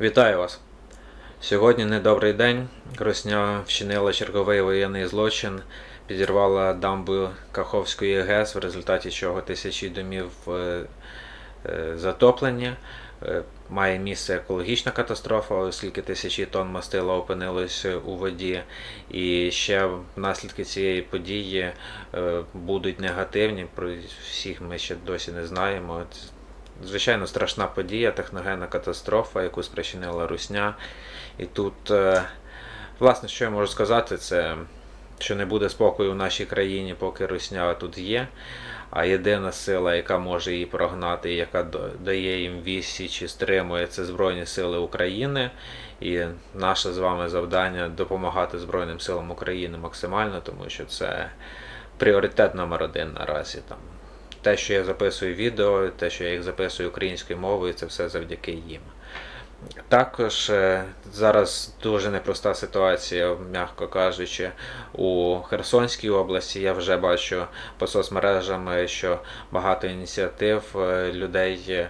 Вітаю вас! Сьогодні недобрий день. Росня вчинила черговий воєнний злочин, підірвала дамбу Каховської ГЕС, в результаті чого тисячі домів е, е, затоплені. Е, Має місце екологічна катастрофа, оскільки тисячі тонн мастила опинилось у воді. І ще наслідки цієї події будуть негативні. Про всіх ми ще досі не знаємо. Звичайно, страшна подія, техногенна катастрофа, яку спричинила Русня. І тут, е, власне, що я можу сказати, це що не буде спокою в нашій країні, поки Русня тут є. А єдина сила, яка може її прогнати, яка дає їм вісі чи стримує, це Збройні Сили України. І наше з вами завдання допомагати Збройним силам України максимально, тому що це пріоритет номер один наразі. Там те, що я записую відео, те, що я їх записую українською мовою, це все завдяки їм. Також е, зараз дуже непроста ситуація, м'яко кажучи, у Херсонській області. Я вже бачу по соцмережам, е, що багато ініціатив е, людей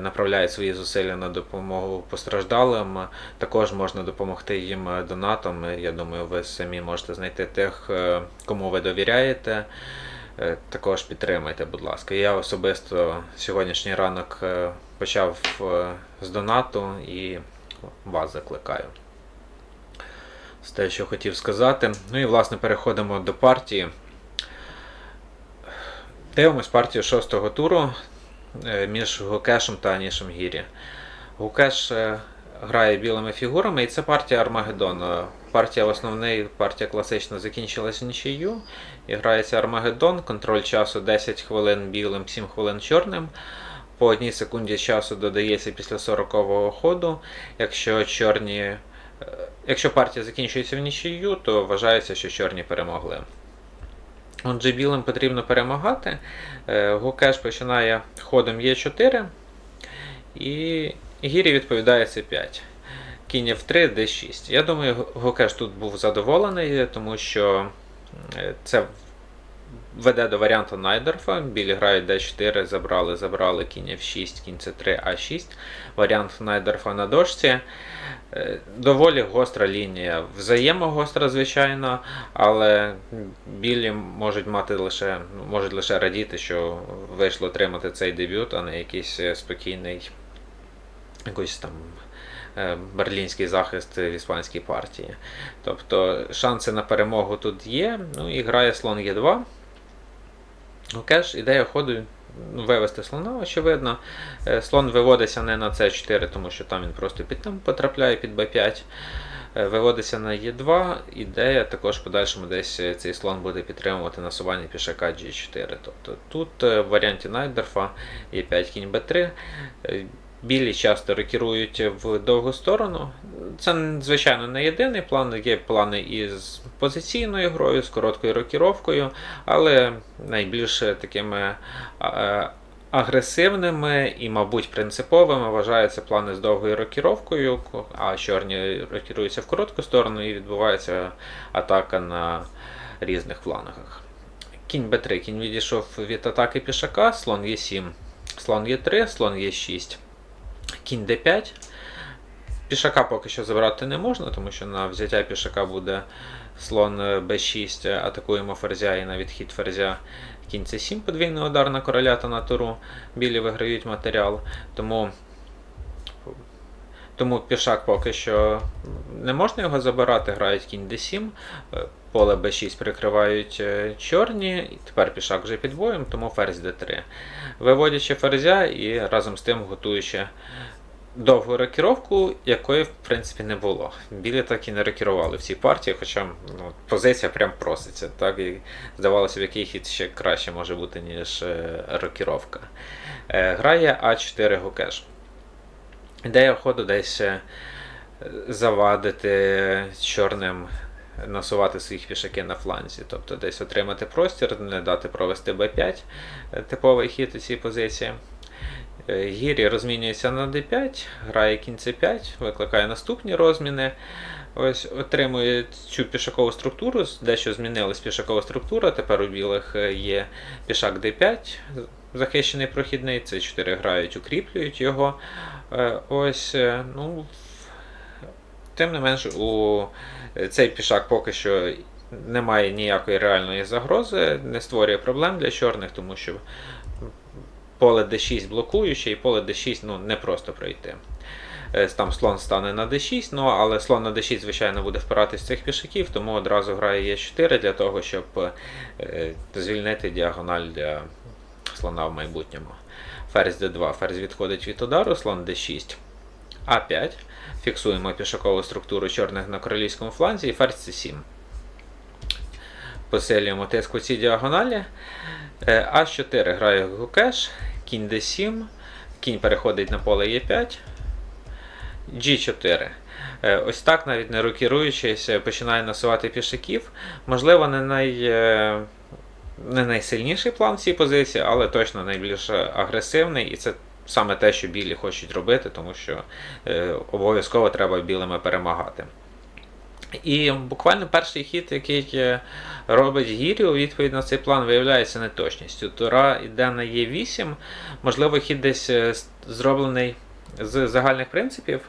направляють свої зусилля на допомогу постраждалим. Також можна допомогти їм донатом. Я думаю, ви самі можете знайти тих, кому ви довіряєте. Е, Також підтримайте, будь ласка. Я особисто сьогоднішній ранок е, почав е, з донату і вас закликаю. Це те, що хотів сказати. Ну і власне переходимо до партії. Дивимось партію шостого туру між Гукешем та Анішем Гірі. Гукеш грає білими фігурами, і це партія Армагеддон. Партія основний, партія класична закінчилась нічию. І грається Армагеддон, контроль часу 10 хвилин білим, 7 хвилин чорним. По одній секунді часу додається після 40-го ходу. Якщо чорні. е, Якщо партія закінчується в нічию, то вважається, що чорні перемогли. Отже, білим потрібно перемагати. Е, Гукеш починає ходом Е4. І Гірі відповідає С5. Кінь F3, D6. Я думаю, Гукеш тут був задоволений, тому що це веде до варіанту Найдерфа. Білі грають D4, забрали, забрали кінь F6, кінь C3, A6. Варіант Найдерфа на дошці. Е, Доволі гостра лінія. Взаємогостра, звичайно, але білі можуть мати лише, ну, можуть лише радіти, що вийшло отримати цей дебют, а не якийсь е, спокійний якийсь там е, берлінський захист в іспанській партії. Тобто шанси на перемогу тут є. Ну і грає слон Е2. Океш, ідея ходу ну, вивести слона, очевидно. Е, Слон виводиться не на С4, тому що там він просто під там потрапляє під Б5. Е, Виводиться на Е2. Ідея також в подальшому десь е, цей слон буде підтримувати насування пішака G4. Тобто тут е, в варіанті Найдерфа є 5 кінь Б3. Білі часто рокірують в довгу сторону. Це, звичайно, не єдиний план. Є плани із позиційною грою, з короткою рокіровкою, але найбільш такими е, агресивними і, мабуть, принциповими вважаються плани з довгою рокіровкою, а чорні рокіруються в коротку сторону і відбувається атака на різних флангах. Кінь Б3, кінь відійшов від атаки пішака, слон Е7, слон Е3, слон Е6, кінь Д5. Пішака поки що забрати не можна, тому що на взяття пішака буде слон b6, атакуємо ферзя і на відхід ферзя кінь С7, подвійний удар на короля та на туру. Білі виграють матеріал. Тому, тому пішак поки що не можна його забирати, грають кінь Д7. е, Поле Б6 прикривають е, чорні, тепер пішак вже під боєм, тому ферзь Д3. Виводячи ферзя і разом з тим готуючи довгу рокіровку, якої в принципі не було. Білі так і не рокірували в цій партії, хоча ну, позиція прям проситься. Так? І здавалося, в який хід ще краще може бути, ніж е, рокіровка. Грає А4 Гукеш. Ідея ходу десь е, завадити чорним насувати своїх пішаки на фланзі, тобто десь отримати простір, не дати провести Б5, е, типовий хід у цій позиції. Е, Гірі розмінюється на d5, грає кінь c5, викликає наступні розміни. Ось отримує цю пішакову структуру, дещо змінилась пішакова структура. Тепер у білих є пішак d5, захищений прохідний, це 4 грають, укріплюють його. Е, Ось, е, ну, тим не менш, у цей пішак поки що немає ніякої реальної загрози, не створює проблем для чорних, тому що поле D6 блокуюче, і поле D6 ну, не просто пройти. Е, Там слон стане на D6, ну, але слон на D6, звичайно, буде впиратись цих пішаків, тому одразу грає Е4 для того, щоб звільнити діагональ для слона в майбутньому. Ферзь D2, ферзь відходить від удару, слон D6. А5. Фіксуємо пішакову структуру чорних на королівському фланзі і ферзь C7. Посилюємо тиск у цій діагоналі. Е, А4 грає гукеш, кінь d7, кінь переходить на поле Е5, G4. Е, Ось так, навіть не рокіруючись, е, починає насувати пішаків. Можливо, не, най, не найсильніший план в цій позиції, але точно найбільш агресивний, і це саме те, що білі хочуть робити, тому що е, обов'язково треба білими перемагати. І буквально перший хід, який е, робить Гірі у відповідь на цей план, виявляється неточністю. Тура йде на Е8, можливо, хід десь е, зроблений з загальних принципів.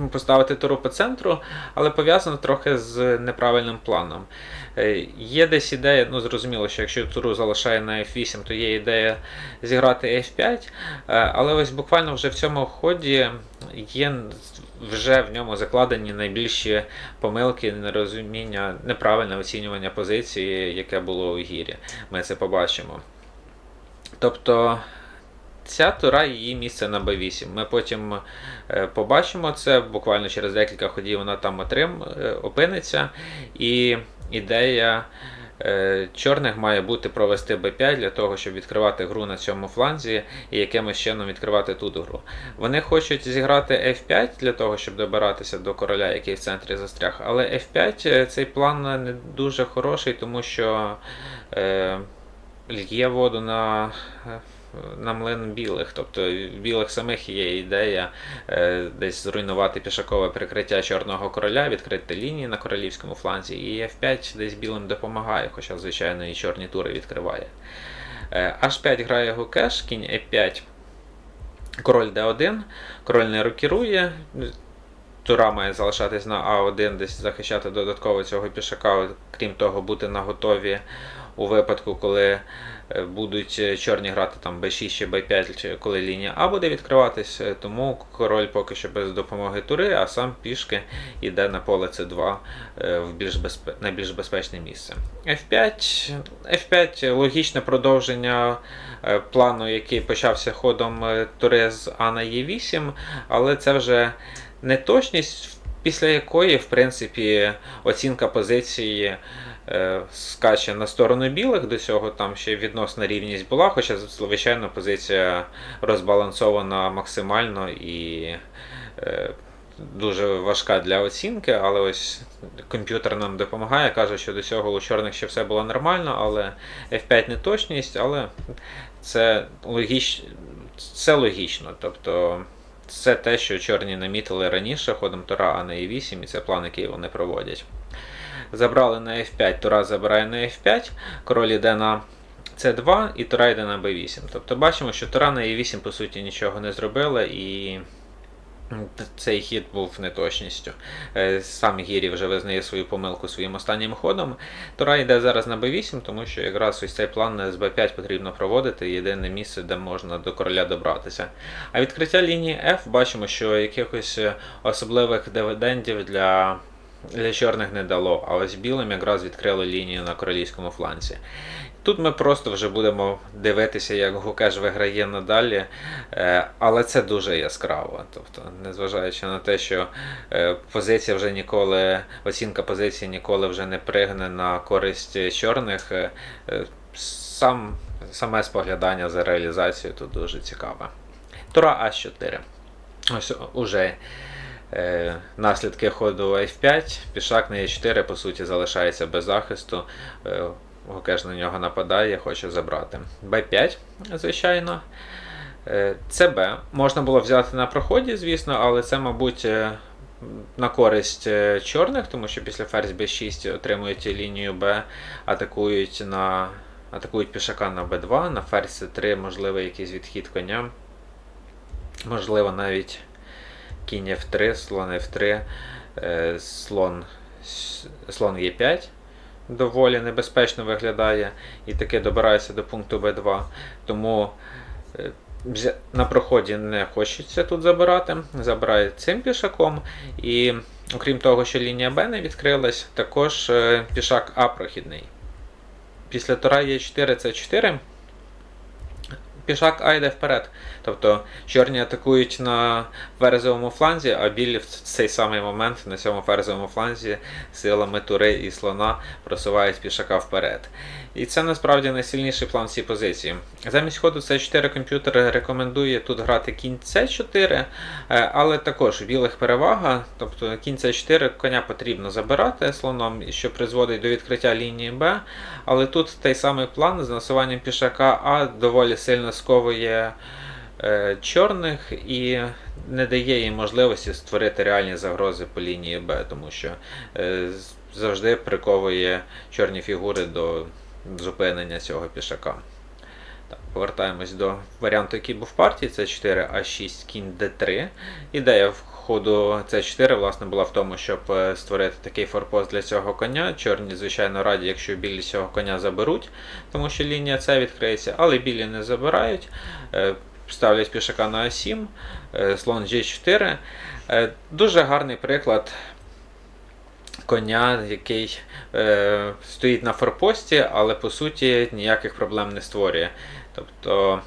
Ну, Поставити туру по центру, але пов'язано трохи з неправильним планом. Е, Є десь ідея, ну зрозуміло, що якщо туру залишає на F8, то є ідея зіграти F5, е, але ось буквально вже в цьому ході є вже в ньому закладені найбільші помилки, нерозуміння, неправильне оцінювання позиції, яке було у гірі. Ми це побачимо. Тобто ця тура її місце на b8. Ми потім е, побачимо це, буквально через декілька ходів вона там отрим, е, опиниться. І ідея е, чорних має бути провести b5 для того, щоб відкривати гру на цьому фланзі і якимось чином відкривати тут гру. Вони хочуть зіграти f5 для того, щоб добиратися до короля, який в центрі застряг. Але f5 е, цей план не дуже хороший, тому що лє воду на. На млин білих, тобто в білих самих є ідея е, десь зруйнувати пішакове прикриття чорного короля, відкрити лінії на королівському фланзі, і F5 десь білим допомагає, хоча, звичайно, і чорні тури відкриває. Е, H5 грає гукеш, кінь E5, король D1, король не рокірує. Тура має залишатись на А1, десь захищати додатково цього пішака, крім того, бути на готові у випадку, коли е, будуть е, чорні грати там b6 чи b5, коли лінія А буде відкриватись, е, тому король поки що без допомоги тури, а сам пішки йде на поле С2 е, в більш безпе... найбільш безпечне місце. F5, F5 логічне продовження плану, який почався ходом тури з А на Е8, але це вже неточність, після якої, в принципі, оцінка позиції е, скаче на сторону білих. До цього там ще відносна рівність була, хоча, звичайно, позиція розбалансована максимально і е, дуже важка для оцінки, але ось комп'ютер нам допомагає, каже, що до цього у чорних ще все було нормально, але F5 неточність, але це логіч... це логічно. Тобто це те, що чорні намітили раніше ходом Тора, а на E8, і це план, який вони проводять. Забрали на F5, Тура забирає на F5, король йде на C2 і Тура йде на B8. Тобто бачимо, що Тура на E8 по суті нічого не зробила і цей хід був неточністю. Е, Сам Гірі вже визнає свою помилку своїм останнім ходом. Тура йде зараз на b8, тому що якраз ось цей план з b5 потрібно проводити, єдине місце, де можна до короля добратися. А відкриття лінії F бачимо, що якихось е, особливих дивідендів для. Для чорних не дало, а ось білим якраз відкрили лінію на королівському фланці. Тут ми просто вже будемо дивитися, як Гукеш виграє надалі, е, але це дуже яскраво. Тобто, незважаючи на те, що е, позиція вже ніколи, оцінка позиції ніколи вже не пригне на користь чорних, е, сам, саме споглядання за реалізацією тут дуже цікаве. Тура А4. Ось уже наслідки ходу F5, пішак на Е4, по суті, залишається без захисту. Гукеш на нього нападає, хоче забрати. Б5, звичайно. Е, ЦБ можна було взяти на проході, звісно, але це, мабуть, е, на користь е, чорних, тому що після ферзь Б6 отримують лінію Б, атакують на атакують пішака на Б2, на ферзь С3, можливо, якийсь відхід коня. Можливо, навіть кінь F3, слон F3, е, слон, слон Е5 доволі небезпечно виглядає і таки добирається до пункту Б2. Тому е, на проході не хочеться тут забирати, забирає цим пішаком. І окрім того, що лінія Б не відкрилась, також е, пішак А прохідний. Після Тора Е4 С4 пішак А йде вперед. Тобто чорні атакують на ферзовому фланзі, а білі в цей самий момент на цьому ферзовому фланзі силами тури і слона просувають пішака вперед. І це насправді найсильніший план в цій позиції. Замість ходу С4 комп'ютер рекомендує тут грати кінь С4, е, але також білих перевага, тобто кінь С4 коня потрібно забирати слоном, що призводить до відкриття лінії Б. Але тут той самий план з насуванням пішака А доволі сильно сковує е, чорних і не дає їм можливості створити реальні загрози по лінії Б, тому що е, завжди приковує чорні фігури до зупинення цього пішака. Так, повертаємось до варіанту, який був в партії. Це 4 А6, кінь Д3. Ідея в ходу С4 власне була в тому, щоб е, створити такий форпост для цього коня. Чорні, звичайно, раді, якщо білі цього коня заберуть, тому що лінія С відкриється, але білі не забирають. Е, Ставлять пішака на А7, е, слон G4. Е, Дуже гарний приклад коня, який стоїть на форпості, але по суті ніяких проблем не створює. Тобто,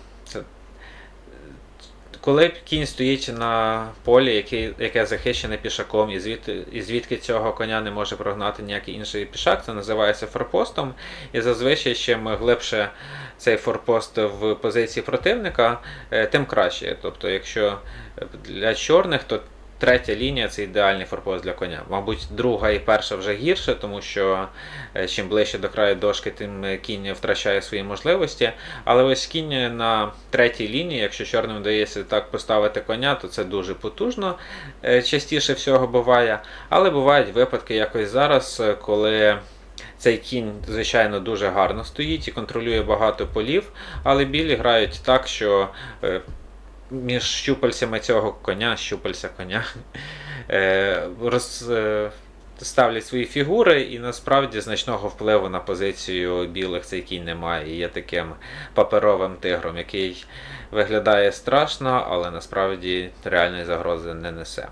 коли кінь стоїть на полі, яке, яке захищене пішаком, і звідти, і звідки цього коня не може прогнати ніякий інший пішак, це називається форпостом. І зазвичай, чим глибше цей форпост в позиції противника, е, тим краще. Тобто, якщо для чорних, то третя лінія це ідеальний форпост для коня. Мабуть, друга і перша вже гірше, тому що е, чим ближче до краю дошки, тим е, кінь втрачає свої можливості. Але ось кінь на третій лінії, якщо чорним вдається так поставити коня, то це дуже потужно. Е, Частіше всього буває. Але бувають випадки, якось зараз, коли. Цей кінь, звичайно, дуже гарно стоїть і контролює багато полів, але білі грають так, що між щупальцями цього коня, щупальця коня, е, роз, е, свої фігури, і насправді значного впливу на позицію білих цей кінь не має. І є таким паперовим тигром, який виглядає страшно, але насправді реальної загрози не несе.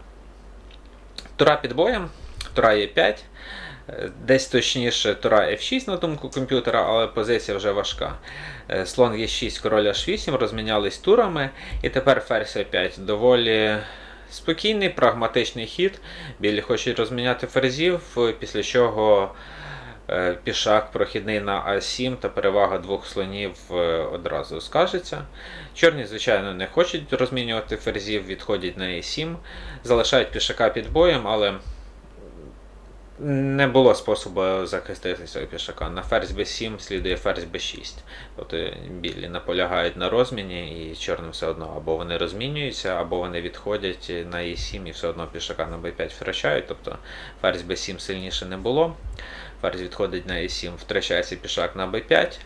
Тура під боєм, тура Е5. Е, Десь точніше тура F6 на думку комп'ютера, але позиція вже важка. Е, Слон Е6, король H8, розмінялись турами, і тепер ферзь Е5. Доволі спокійний, прагматичний хід. Білі хочуть розміняти ферзів, після чого е, пішак прохідний на А7 та перевага двох слонів е, одразу скажеться. Чорні, звичайно, не хочуть розмінювати ферзів, відходять на Е7, залишають пішака під боєм, але не було способу захистити цього пішака. На ферзь b7 слідує ферзь b6. Тобто білі наполягають на розміні, і чорним все одно або вони розмінюються, або вони відходять на e7 і все одно пішака на b5 втрачають. Тобто ферзь b7 сильніше не було. Ферзь відходить на e7, втрачається пішак на b5.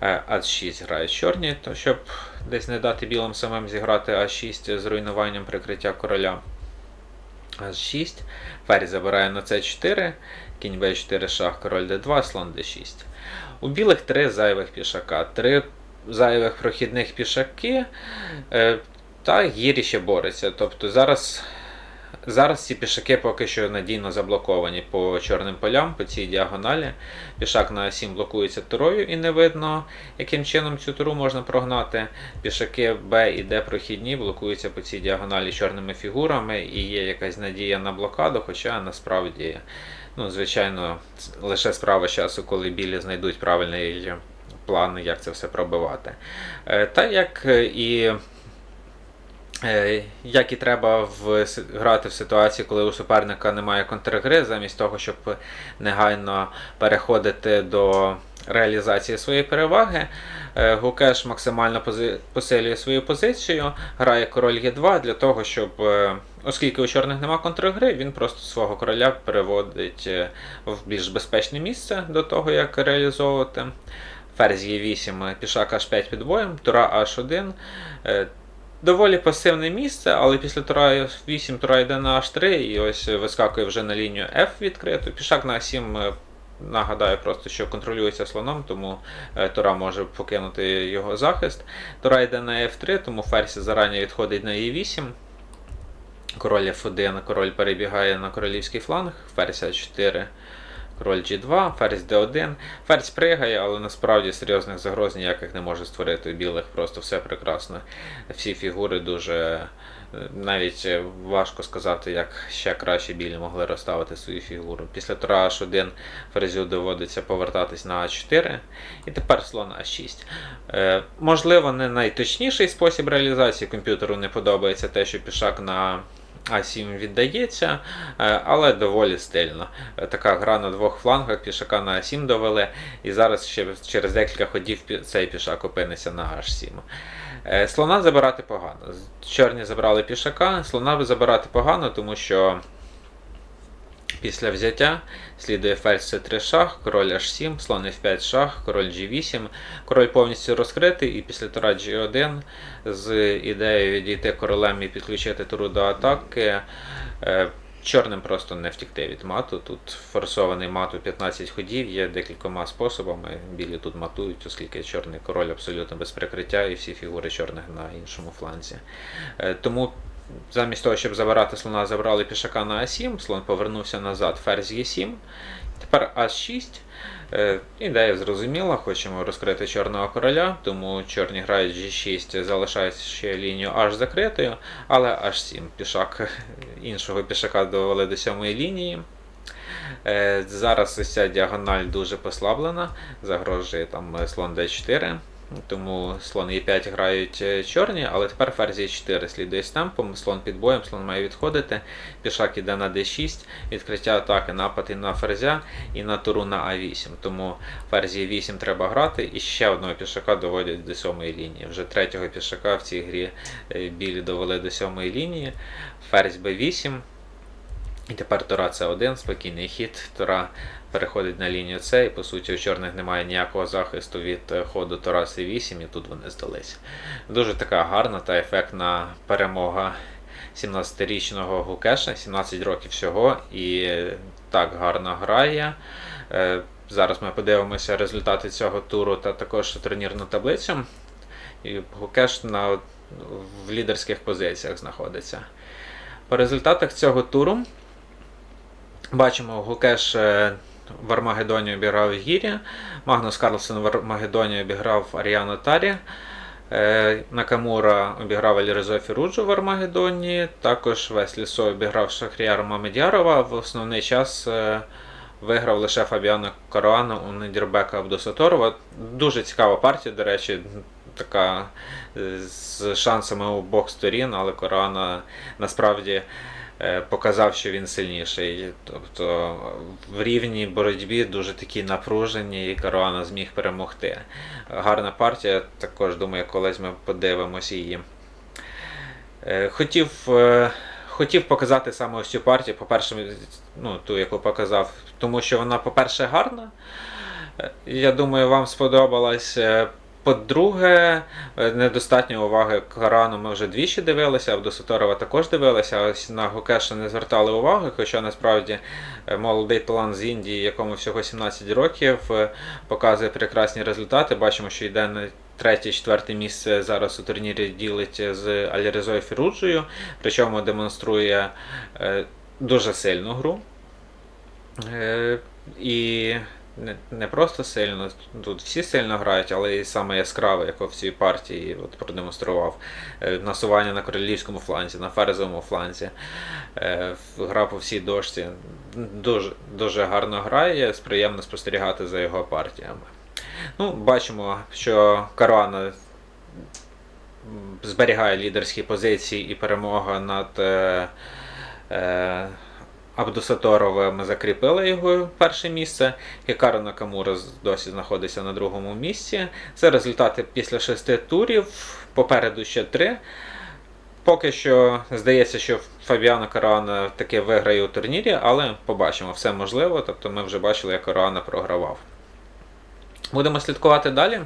А6 грають чорні, то щоб десь не дати білим самим зіграти А6 з руйнуванням прикриття короля. H6, ферзь забирає на c4, кінь b4 шах, король d2, слон d6. У білих три зайвих пішака, три зайвих прохідних пішаки, е, та гірі ще бореться. Тобто зараз, зараз ці пішаки поки що надійно заблоковані по чорним полям, по цій діагоналі. Пішак на 7 блокується турою і не видно, яким чином цю туру можна прогнати. Пішаки Б і Д прохідні блокуються по цій діагоналі чорними фігурами, і є якась надія на блокаду, хоча насправді, ну, звичайно, лише справа часу, коли білі знайдуть правильний план, як це все пробивати. Е, Та як е, і Як і треба в, грати в ситуації, коли у суперника немає контргри, замість того, щоб негайно переходити до реалізації своєї переваги, е, Гукеш максимально пози- посилює свою позицію, грає король Е2 для того, щоб, е, оскільки у чорних немає контргри, він просто свого короля переводить е, в більш безпечне місце до того, як реалізовувати ферзь Е8, пішак H5 під боєм, тура H1. Доволі пасивне місце, але після тура 8 тура йде на H3 і ось вискакує вже на лінію F відкриту. Пішак на А7 е, нагадаю просто, що контролюється слоном, тому е, тура може покинути його захист. Тура йде на F3, тому ферзь зарані відходить на E8. Король F1, король перебігає на королівський фланг, ферзь А4, король G2, ферзь D1. Ферзь пригає, але насправді серйозних загроз ніяких не може створити у білих, просто все прекрасно. Всі фігури дуже. е, Навіть е, важко сказати, як ще краще білі могли розставити свою фігуру. Після тура H1 ферзю доводиться повертатись на А4, і тепер слон А6. Е, можливо, не найточніший спосіб реалізації комп'ютеру не подобається те, що пішак на А7 віддається, е, але доволі стильно. Е, Така гра на двох флангах, пішака на А7 довели, і зараз ще через декілька ходів цей пішак опиниться на H7. Е, Слона забирати погано. Чорні забрали пішака, слона забирати погано, тому що після взяття слідує ферзь c3 шах, король h7, слон f5 шах, король g8, король повністю розкритий, і після тура g1 з ідеєю відійти королем і підключити туру до атаки. е, Чорним просто не втікти від мату. Тут форсований мат у 15 ходів, є декількома способами. Білі тут матують, оскільки чорний король абсолютно без прикриття і всі фігури чорних на іншому фланзі. Е, Тому замість того, щоб забирати слона, забрали пішака на А7, слон повернувся назад, ферзь Е7. Тепер А6. Е, Ідея зрозуміла, хочемо розкрити чорного короля, тому чорні грають G6, залишають ще лінію H закритою, але H7 пішак іншого пішака довели до сьомої лінії. Е, Зараз ця діагональ дуже послаблена, загрожує там слон d4. Тому слон e5 грають е, чорні, але тепер ферзь e4 слідує з слон під боєм, слон має відходити, пішак іде на d6, відкриття атаки, напад і на ферзя і на туру на а8. Тому ферзь e8 треба грати, і ще одного пішака доводять до сьомої лінії. Вже третього пішака в цій грі е, білі довели до сьомої лінії, ферзь b8. І тепер Тора С1, спокійний хід. Тора переходить на лінію С, і по суті у чорних немає ніякого захисту від е, ходу Тора С8, і тут вони здались. Дуже така гарна та ефектна перемога 17-річного Гукеша, 17 років всього, і так гарно грає. Е, Зараз ми подивимося результати цього туру та також турнірну таблицю. І Гукеш на, в лідерських позиціях знаходиться. По результатах цього туру бачимо, Гукеш е, в Армагеддоні обіграв Гірі, Магнус Карлсон в Армагеддоні обіграв Аріану Тарі. Е, Накамура обіграв Алірезо Фіруджу в Армагеддоні. Також Веслі Со обіграв Шахріяра Мамедярова. В основний час е, виграв лише Фабіано Каруана у Недірбека Абдусаторова. Дуже цікава партія, до речі, така з шансами у обох сторін, але Каруана насправді показав, що він сильніший. Тобто в рівній боротьбі дуже такі напружені, і Каруана зміг перемогти. Гарна партія, також думаю, колись ми подивимося її. Е, Хотів, е, хотів показати саме ось цю партію, по-перше, ну, ту, яку показав, тому що вона, по-перше, гарна. Е, Я думаю, вам сподобалась. По-друге, е, недостатньо уваги Корану ми вже двічі дивилися, а в Досоторова також дивилися. Ось на Гукеша не звертали уваги, хоча насправді е, молодий талант з Індії, якому всього 17 років, е, показує прекрасні результати. Бачимо, що йде на третє-четверте місце зараз у турнірі ділить з Алірезою Фіруджею, причому демонструє дуже сильну гру. І не, не просто сильно, тут всі сильно грають, але і саме яскраве, як в цій партії от продемонстрував. Е, Насування на королівському фланзі, на ферзовому фланзі, е, гра по всій дошці. Дуже, дуже гарно грає, приємно спостерігати за його партіями. Ну, бачимо, що Каруана зберігає лідерські позиції і перемога над е, е, Абдусаторовим закріпила його перше місце. Хікару Накамура досі знаходиться на другому місці. Це результати після шести турів. Попереду ще три. Поки що здається, що Фабіано Каруана таки виграє у турнірі, але побачимо, все можливо. Тобто ми вже бачили, як Каруана програвав. Будемо слідкувати далі.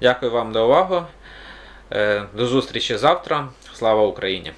Дякую вам за увагу. Е, До зустрічі завтра. Слава Україні!